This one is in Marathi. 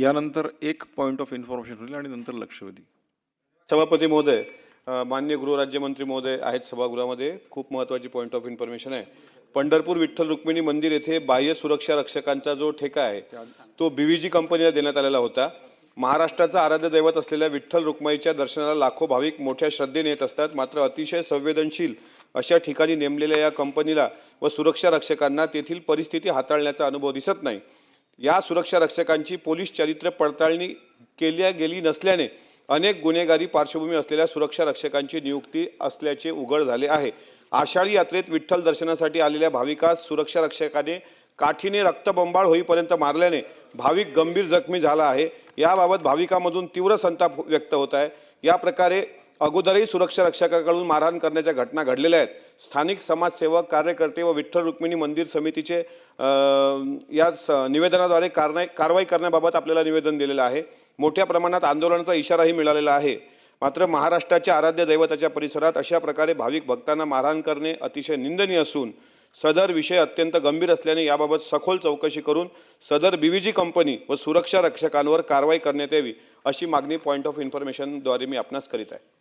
यानंतर एक पॉईंट ऑफ इन्फॉर्मेशन होईल आणि नंतर लक्षवेधी सभापती महोदय मान्य गृहराज्यमंत्री महोदय आहेत सभागृहामध्ये. खूप महत्त्वाची पॉईंट ऑफ इन्फॉर्मेशन आहे. पंढरपूर विठ्ठल रुक्मिणी मंदिर येथे बाह्य सुरक्षा रक्षकांचा जो ठेका आहे तो बीव्हीजी कंपनीला देण्यात आलेला होता. महाराष्ट्राचा आराध्य दैवत असलेल्या विठ्ठल रुक्माईच्या दर्शनाला लाखो भाविक मोठ्या श्रद्धेने येत असतात. मात्र अतिशय संवेदनशील अशा ठिकाणी नेमलेल्या या कंपनीला व सुरक्षा रक्षकांना तेथील परिस्थिती हाताळण्याचा अनुभव दिसत नाही. या सुरक्षा रक्षकांची पोलीस चारित्र्य पडताळणी केल्या गेली नसल्याने अनेक गुन्हेगारी पार्श्वभूमी असलेल्या सुरक्षा रक्षकांची नियुक्ती असल्याचे उघड झाले आहे. आषाढी यात्रेत विठ्ठल दर्शनासाठी आलेल्या भाविकास सुरक्षा रक्षकाने काठीने रक्तबंबाळ होईपर्यंत मारल्याने भाविक गंभीर जखमी झाला आहे. याबाबत भाविकामधून तीव्र संताप व्यक्त होत आहे. या प्रकारे अगोदरही सुरक्षा रक्षकाकडून मारहाण करण्याच्या घटना घडलेल्या आहेत. स्थानिक समाजसेवक कार्यकर्ते व विठ्ठल रुक्मिणी मंदिर समितीचे या स- निवेदनाद्वारे कारवाई कारवाई करण्याबाबत आपल्याला निवेदन दिलेलं आहे. मोठ्या प्रमाणात आंदोलनाचा इशाराही मिळालेला आहे. मात्र महाराष्ट्राच्या आराध्य दैवताच्या परिसरात अशा प्रकारे भाविक भक्तांना मारहाण करणे अतिशय निंदनीय असून सदर विषय अत्यंत गंभीर असल्याने याबाबत सखोल चौकशी करून सदर बीव्हीजी कंपनी व सुरक्षा रक्षकांवर कारवाई करण्यात यावी अशी मागणी पॉईंट ऑफ इन्फॉर्मेशनद्वारे मी आपणास करीत आहे.